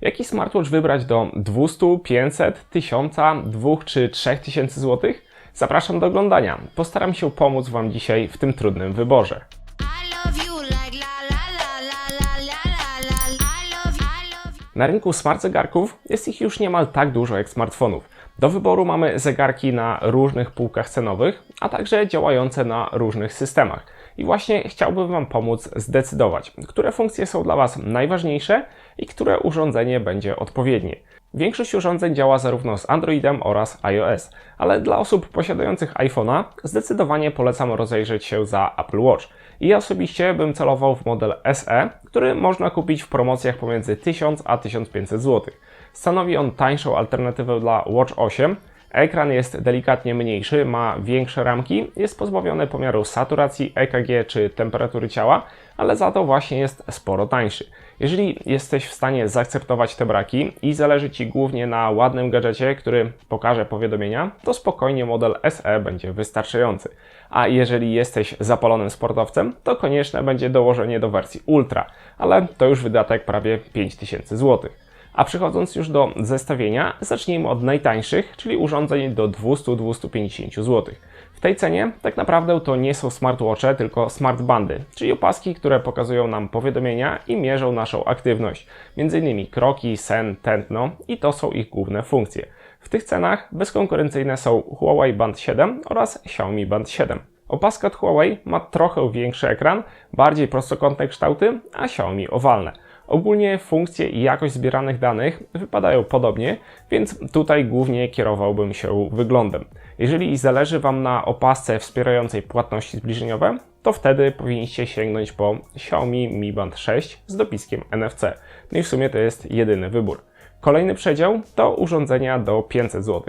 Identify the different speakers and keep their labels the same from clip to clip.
Speaker 1: Jaki smartwatch wybrać do 200, 500, 1000, 2 czy 3000 zł? Zapraszam do oglądania. Postaram się pomóc Wam dzisiaj w tym trudnym wyborze. Na rynku smart zegarków jest ich już niemal tak dużo jak smartfonów. Do wyboru mamy zegarki na różnych półkach cenowych, a także działające na różnych systemach. I właśnie chciałbym Wam pomóc zdecydować, które funkcje są dla Was najważniejsze i które urządzenie będzie odpowiednie. Większość urządzeń działa zarówno z Androidem oraz iOS, ale dla osób posiadających iPhone'a zdecydowanie polecam rozejrzeć się za Apple Watch. I ja osobiście bym celował w model SE, który można kupić w promocjach pomiędzy 1000 a 1500 zł. Stanowi on tańszą alternatywę dla Watch 8. Ekran jest delikatnie mniejszy, ma większe ramki, jest pozbawiony pomiaru saturacji, EKG czy temperatury ciała, ale za to właśnie jest sporo tańszy. Jeżeli jesteś w stanie zaakceptować te braki i zależy Ci głównie na ładnym gadżecie, który pokaże powiadomienia, to spokojnie model SE będzie wystarczający. A jeżeli jesteś zapalonym sportowcem, to konieczne będzie dołożenie do wersji Ultra, ale to już wydatek prawie 5000 zł. A przechodząc już do zestawienia, zacznijmy od najtańszych, czyli urządzeń do 200-250 zł. W tej cenie tak naprawdę to nie są smartwatche, tylko smartbandy, czyli opaski, które pokazują nam powiadomienia i mierzą naszą aktywność, m.in. kroki, sen, tętno i to są ich główne funkcje. W tych cenach bezkonkurencyjne są Huawei Band 7 oraz Xiaomi Band 7. Opaska od Huawei ma trochę większy ekran, bardziej prostokątne kształty, a Xiaomi owalne. Ogólnie funkcje i jakość zbieranych danych wypadają podobnie, więc tutaj głównie kierowałbym się wyglądem. Jeżeli zależy Wam na opasce wspierającej płatności zbliżeniowe, to wtedy powinniście sięgnąć po Xiaomi Mi Band 6 z dopiskiem NFC. No i w sumie to jest jedyny wybór. Kolejny przedział to urządzenia do 500 zł.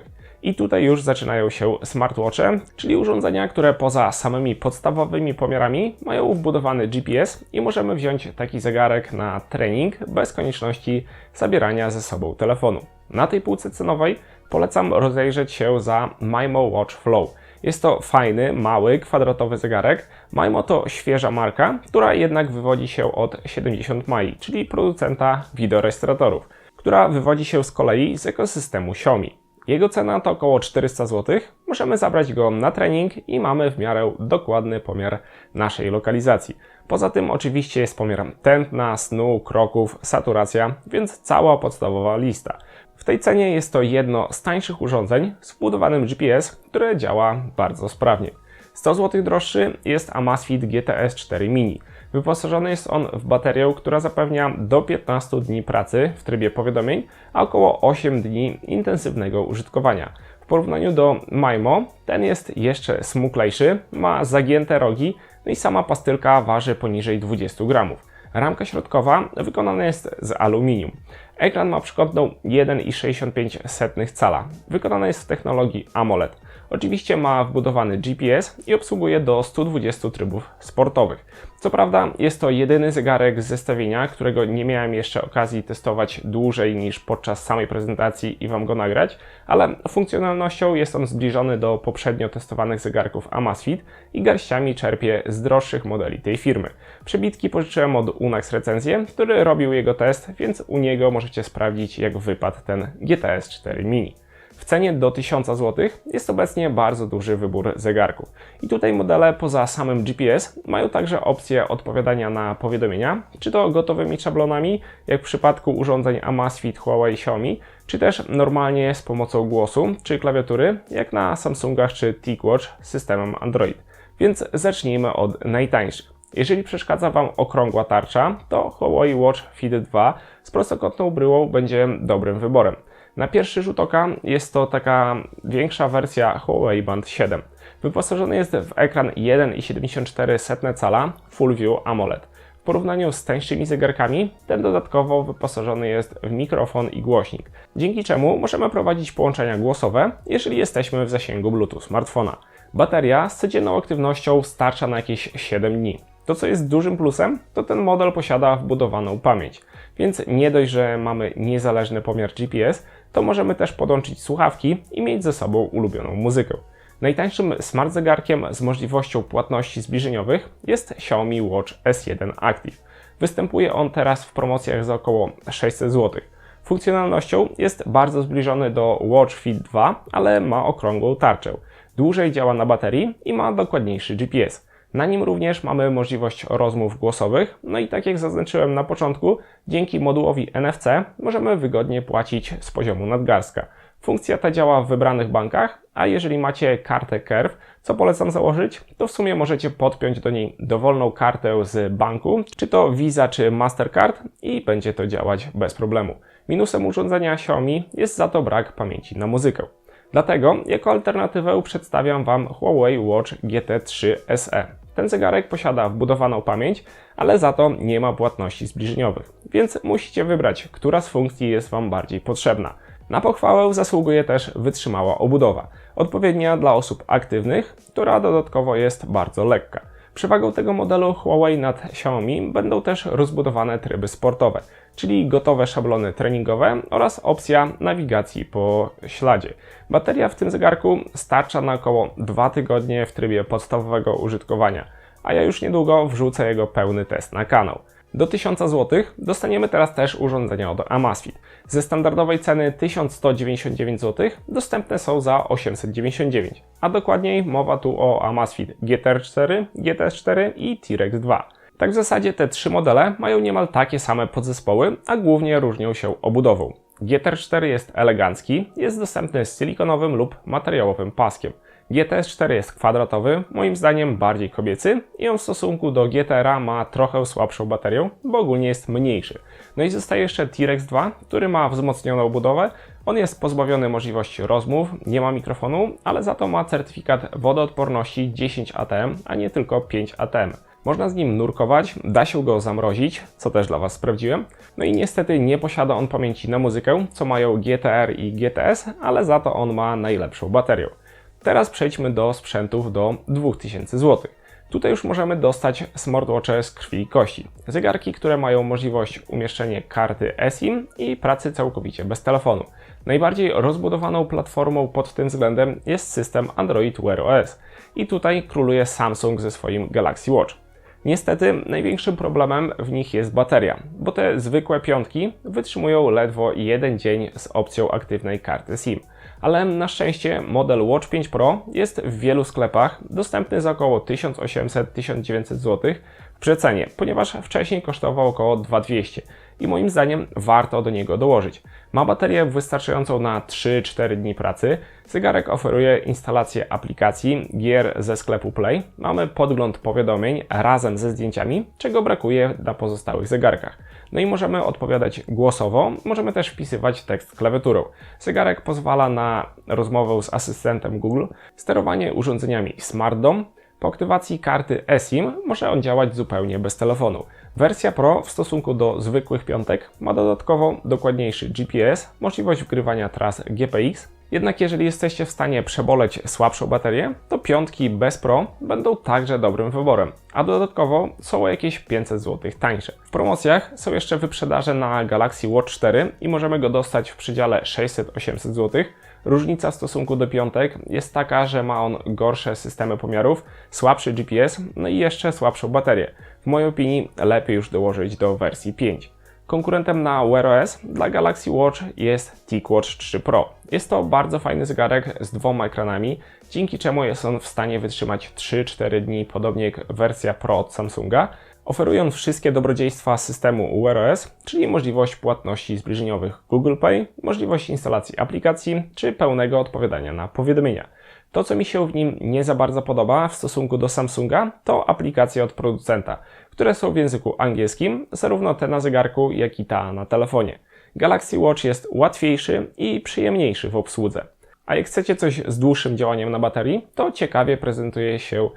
Speaker 1: I tutaj już zaczynają się smartwatche, czyli urządzenia, które poza samymi podstawowymi pomiarami mają wbudowany GPS i możemy wziąć taki zegarek na trening bez konieczności zabierania ze sobą telefonu. Na tej półce cenowej polecam rozejrzeć się za Mimo Watch Flow. Jest to fajny, mały, kwadratowy zegarek. Mimo to świeża marka, która jednak wywodzi się od 70 Mai, czyli producenta wideorejestratorów, która wywodzi się z kolei z ekosystemu Xiaomi. Jego cena to około 400 zł. Możemy zabrać go na trening i mamy w miarę dokładny pomiar naszej lokalizacji. Poza tym oczywiście jest pomiar tętna, snu, kroków, saturacja, więc cała podstawowa lista. W tej cenie jest to jedno z tańszych urządzeń z wbudowanym GPS, które działa bardzo sprawnie. 100 zł droższy jest Amazfit GTS 4 Mini. Wyposażony jest on w baterię, która zapewnia do 15 dni pracy w trybie powiadomień, a około 8 dni intensywnego użytkowania. W porównaniu do Maimo, ten jest jeszcze smuklejszy, ma zagięte rogi, no i sama pastylka waży poniżej 20 gramów. Ramka środkowa wykonana jest z aluminium. Ekran ma przykątną 1,65 cala. Wykonana jest w technologii AMOLED. Oczywiście ma wbudowany GPS i obsługuje do 120 trybów sportowych. Co prawda jest to jedyny zegarek z zestawienia, którego nie miałem jeszcze okazji testować dłużej niż podczas samej prezentacji i Wam go nagrać, ale funkcjonalnością jest on zbliżony do poprzednio testowanych zegarków Amazfit i garściami czerpie z droższych modeli tej firmy. Przebitki pożyczyłem od Unax Recenzję, który robił jego test, więc u niego możecie sprawdzić jak wypadł ten GTS 4 Mini. W cenie do 1000 zł jest obecnie bardzo duży wybór zegarków. I tutaj modele poza samym GPS mają także opcję odpowiadania na powiadomienia, czy to gotowymi szablonami, jak w przypadku urządzeń Amazfit, Huawei, Xiaomi, czy też normalnie z pomocą głosu czy klawiatury, jak na Samsungach czy TicWatch z systemem Android. Więc zacznijmy od najtańszych. Jeżeli przeszkadza Wam okrągła tarcza, to Huawei Watch Fit 2 z prostokątną bryłą będzie dobrym wyborem. Na pierwszy rzut oka jest to taka większa wersja Huawei Band 7. Wyposażony jest w ekran 1,74 cala Full View AMOLED. W porównaniu z tańszymi zegarkami, ten dodatkowo wyposażony jest w mikrofon i głośnik, dzięki czemu możemy prowadzić połączenia głosowe, jeżeli jesteśmy w zasięgu Bluetooth smartfona. Bateria z codzienną aktywnością starcza na jakieś 7 dni. To, co jest dużym plusem, to ten model posiada wbudowaną pamięć. Więc nie dość, że mamy niezależny pomiar GPS, to możemy też podłączyć słuchawki i mieć ze sobą ulubioną muzykę. Najtańszym smart zegarkiem z możliwością płatności zbliżeniowych jest Xiaomi Watch S1 Active. Występuje on teraz w promocjach za około 600 zł. Funkcjonalnością jest bardzo zbliżony do Watch Fit 2, ale ma okrągłą tarczę. Dłużej działa na baterii i ma dokładniejszy GPS. Na nim również mamy możliwość rozmów głosowych, no i tak jak zaznaczyłem na początku, dzięki modułowi NFC możemy wygodnie płacić z poziomu nadgarstka. Funkcja ta działa w wybranych bankach, a jeżeli macie kartę Curve, co polecam założyć, to w sumie możecie podpiąć do niej dowolną kartę z banku, czy to Visa czy Mastercard i będzie to działać bez problemu. Minusem urządzenia Xiaomi jest za to brak pamięci na muzykę. Dlatego jako alternatywę przedstawiam Wam Huawei Watch GT3 SE. Ten zegarek posiada wbudowaną pamięć, ale za to nie ma płatności zbliżeniowych, więc musicie wybrać, która z funkcji jest Wam bardziej potrzebna. Na pochwałę zasługuje też wytrzymała obudowa, odpowiednia dla osób aktywnych, która dodatkowo jest bardzo lekka. Przewagą tego modelu Huawei nad Xiaomi będą też rozbudowane tryby sportowe, czyli gotowe szablony treningowe oraz opcja nawigacji po śladzie. Bateria w tym zegarku starcza na około 2 tygodnie w trybie podstawowego użytkowania, a ja już niedługo wrzucę jego pełny test na kanał. Do 1000 zł dostaniemy teraz też urządzenia od Amazfit. Ze standardowej ceny 1199 zł dostępne są za 899, a dokładniej mowa tu o Amazfit GTR 4, GTS 4 i T-Rex 2. Tak w zasadzie te trzy modele mają niemal takie same podzespoły, a głównie różnią się obudową. GTR 4 jest elegancki, jest dostępny z silikonowym lub materiałowym paskiem. GTS 4 jest kwadratowy, moim zdaniem bardziej kobiecy i on w stosunku do GTR ma trochę słabszą baterię, bo ogólnie jest mniejszy. No i zostaje jeszcze T-Rex 2, który ma wzmocnioną budowę. On jest pozbawiony możliwości rozmów, nie ma mikrofonu, ale za to ma certyfikat wodoodporności 10 ATM, a nie tylko 5 ATM. Można z nim nurkować, da się go zamrozić, co też dla Was sprawdziłem. No i niestety nie posiada on pamięci na muzykę, co mają GTR i GTS, ale za to on ma najlepszą baterię. Teraz przejdźmy do sprzętów do 2000 zł. Tutaj już możemy dostać smartwatche z krwi i kości. Zegarki, które mają możliwość umieszczenia karty eSIM i pracy całkowicie bez telefonu. Najbardziej rozbudowaną platformą pod tym względem jest system Android Wear OS. I tutaj króluje Samsung ze swoim Galaxy Watch. Niestety największym problemem w nich jest bateria, bo te zwykłe piątki wytrzymują ledwo jeden dzień z opcją aktywnej karty SIM. Ale na szczęście model Watch 5 Pro jest w wielu sklepach dostępny za około 1800-1900 zł przecenie, ponieważ wcześniej kosztował około 2200 i moim zdaniem warto do niego dołożyć. Ma baterię wystarczającą na 3-4 dni pracy. Zegarek oferuje instalację aplikacji gier ze sklepu Play. Mamy podgląd powiadomień razem ze zdjęciami, czego brakuje na pozostałych zegarkach. No i możemy odpowiadać głosowo, możemy też wpisywać tekst klawiaturą. Zegarek pozwala na rozmowę z asystentem Google, sterowanie urządzeniami Smart Dome, po aktywacji karty eSIM może on działać zupełnie bez telefonu. Wersja Pro w stosunku do zwykłych piątek ma dodatkowo dokładniejszy GPS, możliwość wgrywania tras GPX. Jednak jeżeli jesteście w stanie przeboleć słabszą baterię, to piątki bez Pro będą także dobrym wyborem, a dodatkowo są o jakieś 500 zł tańsze. W promocjach są jeszcze wyprzedaże na Galaxy Watch 4 i możemy go dostać w przedziale 600-800 zł. Różnica w stosunku do piątek jest taka, że ma on gorsze systemy pomiarów, słabszy GPS, no i jeszcze słabszą baterię. W mojej opinii lepiej już dołożyć do wersji 5. Konkurentem na Wear OS dla Galaxy Watch jest TicWatch 3 Pro. Jest to bardzo fajny zegarek z dwoma ekranami, dzięki czemu jest on w stanie wytrzymać 3-4 dni, podobnie jak wersja Pro od Samsunga. Oferuje on wszystkie dobrodziejstwa systemu Wear OS, czyli możliwość płatności zbliżeniowych Google Pay, możliwość instalacji aplikacji czy pełnego odpowiadania na powiadomienia. To, co mi się w nim nie za bardzo podoba w stosunku do Samsunga, to aplikacje od producenta, które są w języku angielskim, zarówno te na zegarku, jak i ta na telefonie. Galaxy Watch jest łatwiejszy i przyjemniejszy w obsłudze. A jak chcecie coś z dłuższym działaniem na baterii, to ciekawie prezentuje się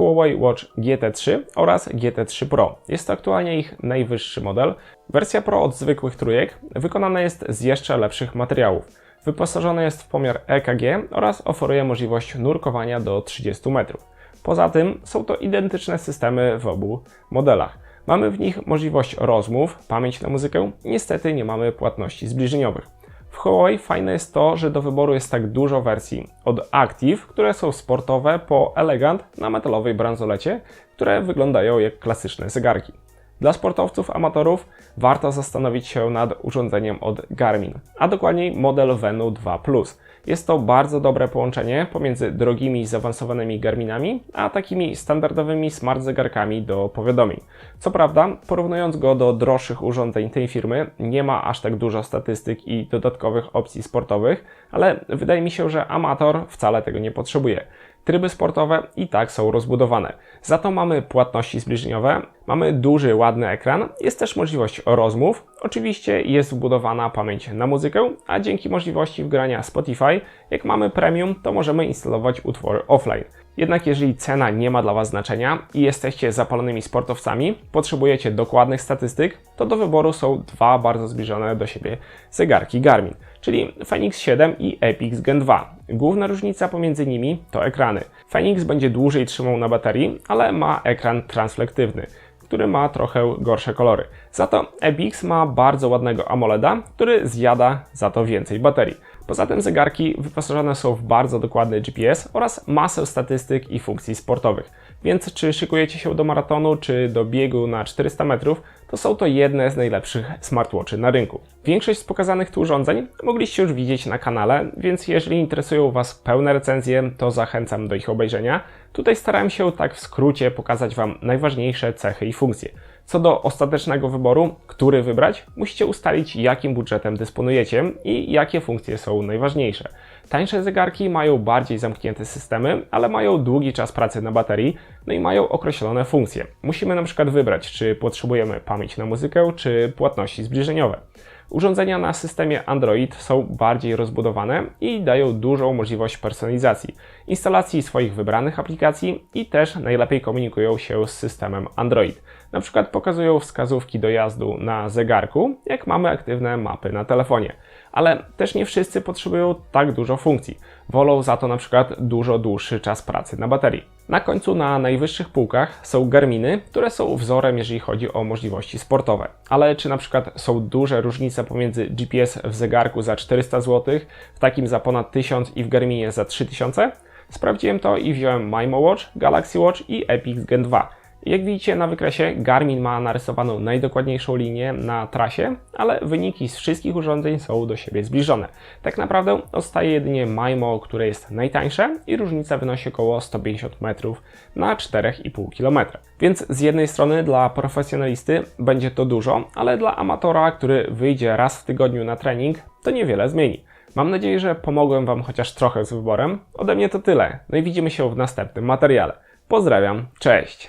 Speaker 1: Huawei Watch GT3 oraz GT3 Pro. Jest to aktualnie ich najwyższy model. Wersja Pro od zwykłych trójek wykonana jest z jeszcze lepszych materiałów. Wyposażony jest w pomiar EKG oraz oferuje możliwość nurkowania do 30 metrów. Poza tym są to identyczne systemy w obu modelach. Mamy w nich możliwość rozmów, pamięć na muzykę, niestety nie mamy płatności zbliżeniowych. Huawei fajne jest to, że do wyboru jest tak dużo wersji. Od Active, które są sportowe, po Elegant na metalowej bransolecie, które wyglądają jak klasyczne zegarki. Dla sportowców, amatorów warto zastanowić się nad urządzeniem od Garmin, a dokładniej model Venu 2 Plus. Jest to bardzo dobre połączenie pomiędzy drogimi, zaawansowanymi Garminami, a takimi standardowymi smart zegarkami do powiadomień. Co prawda, porównując go do droższych urządzeń tej firmy, nie ma aż tak dużo statystyk i dodatkowych opcji sportowych, ale wydaje mi się, że amator wcale tego nie potrzebuje. Tryby sportowe i tak są rozbudowane. Za to mamy płatności zbliżeniowe, mamy duży, ładny ekran, jest też możliwość rozmów. Oczywiście jest wbudowana pamięć na muzykę, a dzięki możliwości wgrania Spotify, jak mamy premium, to możemy instalować utwory offline. Jednak jeżeli cena nie ma dla Was znaczenia i jesteście zapalonymi sportowcami, potrzebujecie dokładnych statystyk, to do wyboru są dwa bardzo zbliżone do siebie zegarki Garmin, czyli Fenix 7 i Epix Gen 2. Główna różnica pomiędzy nimi to ekrany. Fenix będzie dłużej trzymał na baterii, ale ma ekran transflektywny który ma trochę gorsze kolory. Za to Epix ma bardzo ładnego AMOLEDa, który zjada za to więcej baterii. Poza tym zegarki wyposażone są w bardzo dokładny GPS oraz masę statystyk i funkcji sportowych. Więc czy szykujecie się do maratonu, czy do biegu na 400 metrów, to są to jedne z najlepszych smartwatchy na rynku. Większość z pokazanych tu urządzeń mogliście już widzieć na kanale, więc jeżeli interesują Was pełne recenzje, to zachęcam do ich obejrzenia. Tutaj starałem się tak w skrócie pokazać Wam najważniejsze cechy i funkcje. Co do ostatecznego wyboru, który wybrać, musicie ustalić, jakim budżetem dysponujecie i jakie funkcje są najważniejsze. Tańsze zegarki mają bardziej zamknięte systemy, ale mają długi czas pracy na baterii, no i mają określone funkcje. Musimy na przykład wybrać, czy potrzebujemy pamięć na muzykę, czy płatności zbliżeniowe. Urządzenia na systemie Android są bardziej rozbudowane i dają dużą możliwość personalizacji, instalacji swoich wybranych aplikacji i też najlepiej komunikują się z systemem Android. Na przykład pokazują wskazówki dojazdu na zegarku, jak mamy aktywne mapy na telefonie. Ale też nie wszyscy potrzebują tak dużo funkcji. Wolą za to na przykład dużo dłuższy czas pracy na baterii. Na końcu na najwyższych półkach są Garminy, które są wzorem, jeżeli chodzi o możliwości sportowe. Ale czy na przykład są duże różnice pomiędzy GPS w zegarku za 400 zł, w takim za ponad 1000 i w Garminie za 3000? Sprawdziłem to i wziąłem MyMo Watch, Galaxy Watch i Epix Gen 2. Jak widzicie na wykresie, Garmin ma narysowaną najdokładniejszą linię na trasie, ale wyniki z wszystkich urządzeń są do siebie zbliżone. Tak naprawdę odstaje jedynie MyMo, które jest najtańsze i różnica wynosi około 150 metrów na 4,5 km. Więc z jednej strony dla profesjonalisty będzie to dużo, ale dla amatora, który wyjdzie raz w tygodniu na trening, to niewiele zmieni. Mam nadzieję, że pomogłem Wam chociaż trochę z wyborem. Ode mnie to tyle. No i widzimy się w następnym materiale. Pozdrawiam, cześć!